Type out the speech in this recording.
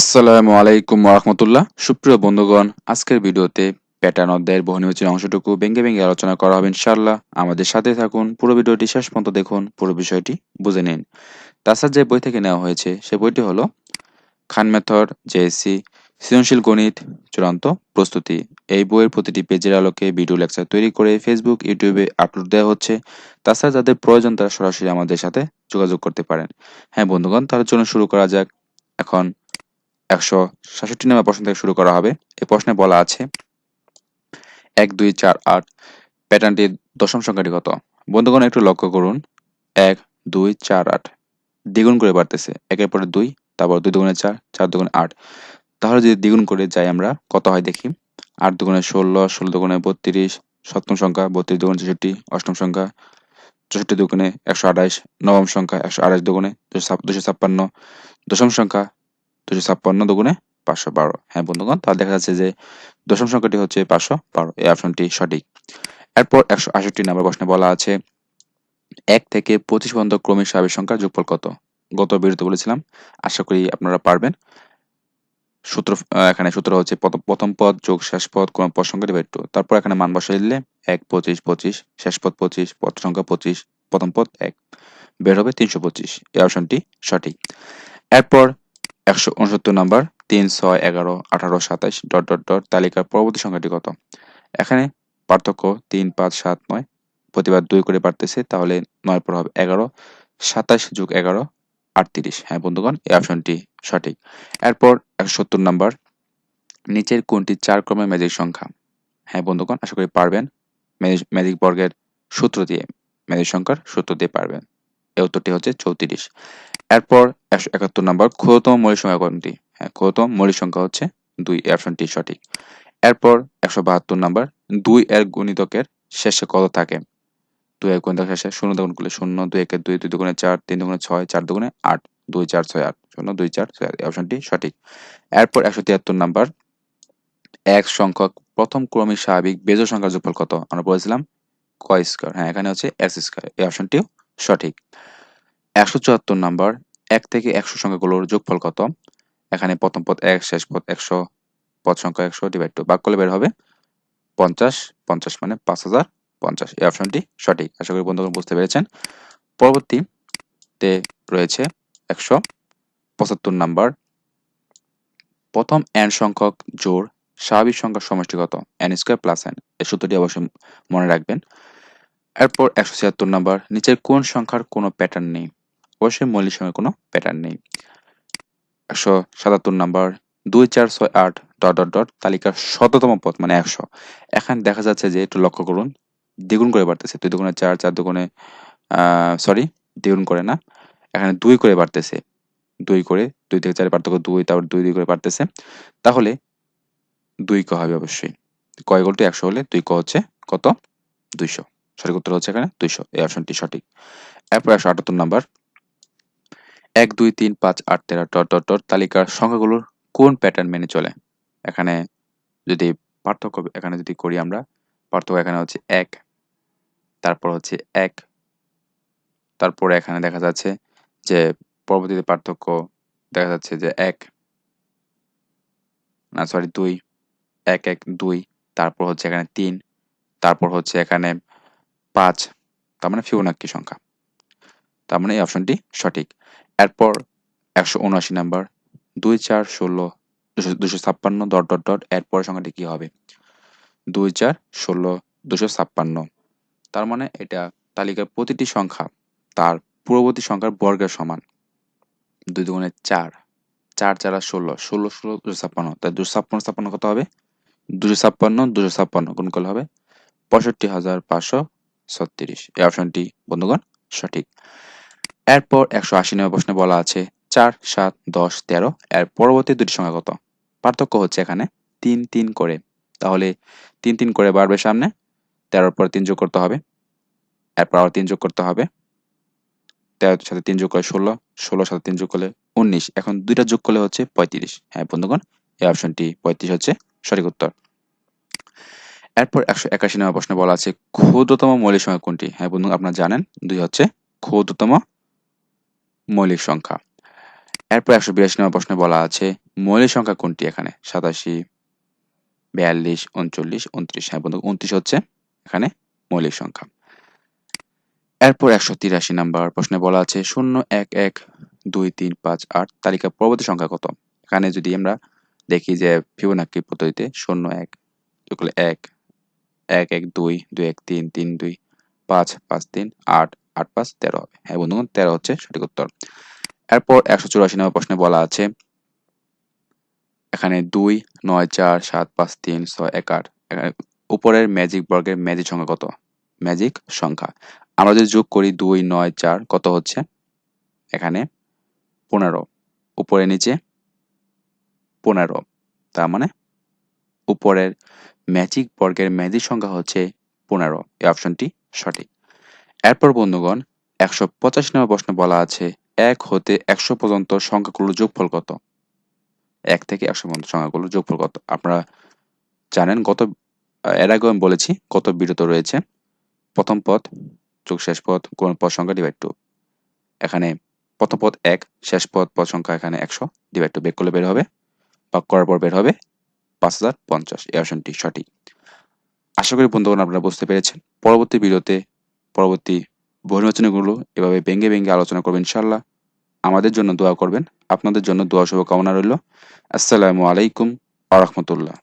আসসালামু আলাইকুম রহমতুল্লাহ সুপ্রিয় বন্ধুগণ, আজকের ভিডিওতে প্যাটার্ন অধ্যায়ের বহুনির্বাচনী অংশটুকু ভেঙে ভেঙে আলোচনা করা হবে ইনশাআল্লাহ। আমাদের সাথে থাকুন, পুরো ভিডিওটি শেষ পর্যন্ত দেখুন, পুরো বিষয়টি বুঝে নিন। তাছাড়া যে বই থেকে নেওয়া হয়েছে, সে বইটি হলো খান মেথড, জেএসসি, সৃজনশীল গণিত, চূড়ান্ত প্রস্তুতি। এই বইয়ের প্রতিটি পেজের আলোকে ভিডিও লেকচার তৈরি করে ফেসবুক ইউটিউবে আপলোড দেওয়া হচ্ছে। তাছাড়া যাদের প্রয়োজন, তারা সরাসরি আমাদের সাথে যোগাযোগ করতে পারেন। হ্যাঁ বন্ধুগণ তার জন্য শুরু করা যাক। এখন একশো সাতষট্টি নম্বর প্রশ্ন থেকে শুরু করা হবে। এই প্রশ্নে বলা আছে, এক, দুই, চার, আট প্যাটার্নটির দশম সংখ্যাটি কত? বন্ধুগণ, একটু লক্ষ্য করুন। এক, দুই, চার, আট, দ্বিগুণ করে বাড়তেছে। একের পরে দুই, তারপর দুই দুগুণে চার চার দুগুণে আট। তাহলে যদি দ্বিগুণ করে যাই আমরা, কত হয় দেখি? আট দুগুণে ষোলো ষোলো দুগুণে বত্রিশ, সপ্তম সংখ্যা বত্রিশ দুগুণে চৌষট্টি অষ্টম সংখ্যা চৌষট্টি দুগুণে একশো আঠাইশ নবম সংখ্যা একশো আঠাইশ দুগুণে দুশো ছাপ্পান্ন, দশম সংখ্যা দুশো ছাপ্পান্ন দুগুণে পাঁচশো বারো। হ্যাঁ বন্ধুগণ, তাহলে দেখা যাচ্ছে যে দশম সংখ্যাটি হচ্ছে পাঁচশো বারো। এই অপশনটি সঠিক। এরপর একশো আষট্টি নম্বর প্রশ্নে বলা আছে, এক থেকে পঁচিশ পর্যন্ত ক্রমিক স্বাভাবিক সংখ্যার যোগফল কত? গত বিরতি বলেছিলাম, আশা করি আপনারা পারবেন। সূত্র এখানে সূত্র হচ্ছে প্রথম পদ, যোগ শেষ পদ কোন পদ সংখ্যা ডিভাইড টু। তারপর এখানে মান বসাই দিলে, এক, পঁচিশ পঁচিশ, শেষ পদ পঁচিশ, পদ সংখ্যা পঁচিশ, প্রথম পদ এক, বের হবে তিনশো পঁচিশ। এই অপশনটি সঠিক। এরপর একশো উনসত্তর নম্বর, তিন ছয় এগারো আঠারো সাতাইশ ডট ডট ডট, তালিকার পরবর্তী সংখ্যাটি কত? এখানে পার্থক্য তিন পাঁচ সাত নয়, প্রতিবার দুই করে বাড়তেছে, তাহলে নয় পর হবে এগারো সাতাইশ যুগ এগারো, আটত্রিশ। হ্যাঁ বন্ধুগণ, এই অপশনটি সঠিক। এরপর একশো সত্তর নম্বর, নিচের কোনটি চার ক্রমের ম্যাজিক সংখ্যা? হ্যাঁ বন্ধুগণ, আশা করি পারবেন। ম্যাজিক বর্গের সূত্র দিয়ে, ম্যাজিক সংখ্যার সূত্র দিয়ে পারবেন। উত্তরটি হচ্ছে চৌত্রিশ। এরপর একশো একাত্তর নম্বর ক্ষুদ্রতম মৌলিক সংখ্যা কোনটি? হ্যাঁ ক্ষুদ্রতম মৌলিক সংখ্যা হচ্ছে দুই অপশনটি সঠিক। এরপর একশো বাহাত্তর নম্বর দুই এর গুণিতকের শেষে কত থাকে? দুই এক গুণিতক শেষে শূন্য দুগুণ করলে শূন্য, দুই একের দুই দুই দুগুণে চার, তিন দুগুণে ছয়, চার দুগুণে আট, দুই চার ছয় আট, শূন্য, দুই চার ছয় আট অপশনটি সঠিক। এরপর একশো তিয়াত্তর নাম্বার এক সংখ্যক প্রথম ক্রমিক স্বাভাবিক বেজোড় সংখ্যার যোগফল কত? আমরা বলেছিলাম কয় স্কোয়ার। হ্যাঁ এখানে হচ্ছে এক্স স্কোয়ার। এই অপশনটিও সঠিক। একশো চুয়াত্তর নাম্বার, এক থেকে একশো সংখ্যাগুলোর যোগফল কত? এখানে প্রথম পদ এক, শেষ পদ একশো, পদ সংখ্যা একশো ডিভাইড টু বাক করলে বের হবে পঞ্চাশ পঞ্চাশ মানে পাঁচ হাজার পঞ্চাশ। এই অপশনটি সঠিক। আশা করি বন্ধুগণ বুঝতে পেরেছেন। পরবর্তীতে রয়েছে একশো পঁচাত্তর নাম্বার। প্রথম এন সংখ্যক জোর স্বাভাবিক সংখ্যার সমষ্টিগত এন স্কোয়ার প্লাস এন এই সূত্রটি অবশ্যই মনে রাখবেন। এরপর একশো ছিয়াত্তর নাম্বার, নিচের কোন সংখ্যার কোনো প্যাটার্ন নেই? অবশ্যই মৌলিক সংখ্যার কোনো প্যাটার্ন নেই। একশো সাতাত্তর নাম্বার, দুই চার ছয় আট ডট ডট ডট তালিকার শততম পথ মানে একশো। এখানে দেখা যাচ্ছে যে একটু লক্ষ্য করুন, দ্বিগুণ করে বাড়তেছে। দুই দুগুণে চার চার দুগুণে সরি দ্বিগুণ করে না। এখানে দুই করে বাড়তেছে। দুই করে, দুই থেকে চারে পার্থক্য দুই, তারপর দুই দুই করে বাড়তেছে। তাহলে দুই ক হবে অবশ্যই। কয় গোলটি একশো হলে দুই ক হচ্ছে কত? দুইশো। সঠিক উত্তর হচ্ছে এখানে দুইশো। এই অপশনটি সঠিক। এরপর একশো আটাত্তর নাম্বার এক, দুই, তিন, পাঁচ, আট, তেরো, ডট ডট ডট তালিকার সংখ্যাগুলোর কোন প্যাটার্ন মেনে চলে? এখানে যদি পার্থক্য, এখানে যদি করি আমরা, পার্থক্য এখানে হচ্ছে এক, তারপর হচ্ছে এক, তারপরে এখানে দেখা যাচ্ছে যে পরবর্তীতে পার্থক্য দেখা যাচ্ছে যে এক, না সরি দুই, এক এক, দুই, তারপর হচ্ছে এখানে তিন, তারপর হচ্ছে এখানে পাঁচ, তার মানে ফিবোনাক্কি সংখ্যা। তার মানে এই অপশনটি সঠিক। এরপর একশো উনআশি নাম্বার, দুই চার ষোলো, দুশো দুশো ছাপ্পান্ন ডট ডট ডট এরপর সংখ্যাটি কী হবে? দুই চার ষোলো, দুশো ছাপ্পান্ন। তার মানে এটা তালিকার প্রতিটি সংখ্যা তার পূর্ববর্তী সংখ্যার বর্গের সমান। দুই দুগুণে চার চার চার আর ষোলো ষোলো ষোলো, দুশো ছাপ্পান্ন। তাই দুশো ছাপ্পান্ন ছাপ্পান্ন কত হবে? দুশো ছাপ্পান্ন দুশো ছাপ্পান্ন, গুণ করলে হবে পঁয়ষট্টি হাজার পাঁচশো ছত্রিশ। এই অপশনটি, বন্ধুগণ, সঠিক। এরপর একশো আশি নম্বর প্রশ্নে বলা আছে, চার, সাত, দশ, তেরো। এর পরবর্তী দুটি সংখ্যা কত? পার্থক্য হচ্ছে এখানে তিন তিন করে। তাহলে তিন তিন করে বাড়বে সামনে, তেরোর পর তিন যোগ করতে হবে। এরপর আবার তিন যোগ করতে হবে। তেরোর সাথে তিন যোগ করে ষোলো ষোলোর সাথে তিন যোগ করলে উনিশ। এখন দুইটা যোগ করলে হচ্ছে পঁয়ত্রিশ। হ্যাঁ বন্ধুগণ, এই অপশনটি পঁয়ত্রিশ হচ্ছে সঠিক উত্তর। এরপর একশো একাশি নম্বর প্রশ্নে বলা আছে, ক্ষুদ্রতম মৌলিক সংখ্যা কোনটি? হ্যাঁ বন্ধু, আপনারা জানেন। দুই হচ্ছে ক্ষুদ্রতম মৌলিক সংখ্যা। এরপর একশো বিরাশি নম্বর প্রশ্নে বলা আছে, মৌলিক সংখ্যা কোনটি এখানে? সাতাশি, বিয়াল্লিশ, উনচল্লিশ, উনত্রিশ। হ্যাঁ বন্ধু, উনত্রিশ হচ্ছে এখানে মৌলিক সংখ্যা। এরপর একশো তিরাশি নাম্বার প্রশ্নে বলা আছে, শূন্য, এক এক, দুই, তিন, পাঁচ, আট তালিকা পরবর্তী সংখ্যা কত? এখানে যদি আমরা দেখি যে ফিবোনাক্কি পদ্ধতিতে শূন্য, এক এক এক এক দুই দুই এক তিন তিন দুই, পাঁচ পাঁচ তিন, আট আট, পাঁচ, তেরো হবে। হ্যাঁ বন্ধুগণ, তেরো হচ্ছে সঠিক উত্তর। এরপর একশো চুরাশি নম্বর প্রশ্নে বলা আছে, এখানে দুই, নয়, চার, সাত, পাঁচ, তিন, ছয়, এক, আট, এখানে উপরের ম্যাজিক বর্গের ম্যাজিক সংখ্যা কত? ম্যাজিক সংখ্যা। আমরা যদি যোগ করি দুই, নয়, চার, কত হচ্ছে? এখানে পনেরো, উপরে নিচে পনেরো, তার মানে উপরের ম্যাজিক বর্গের ম্যাজিক সংখ্যা হচ্ছে পনেরো। এই অপশনটি সঠিক। এরপর বন্ধুগণ, একশো পঁচাশি নম্বর প্রশ্ন বলা আছে, এক হতে একশো পর্যন্ত সংখ্যাগুলোর যোগফল কত? এক থেকে একশো পর্যন্ত সংখ্যাগুলোর যোগফল কত? আপনারা জানেন গত, এর আগে আমি বলেছি কত বিরত রয়েছে। প্রথম পদ, যোগ শেষ পদ, কোন পদ সংখ্যা ডিভাইড টু এখানে প্রথম পদ এক, শেষ পদ পদ সংখ্যা এখানে একশো ডিভাইড টু বের করলে বের হবে, বা করার পর বের হবে পাঁচ হাজার পঞ্চাশ। এই অপশনটি সঠিক। আশা করি বন্ধুগণ আপনারা বুঝতে পেরেছেন। পরবর্তী ভিডিওতে পরবর্তী বহুনির্বাচনীগুলো এভাবে ভেঙে ভেঙে আলোচনা করবেন ইনশাল্লাহ আমাদের জন্য দোয়া করবেন। আপনাদের জন্য দোয়া শুভকামনা রইল। আসসালামু আলাইকুম আ রহমতুল্লাহ।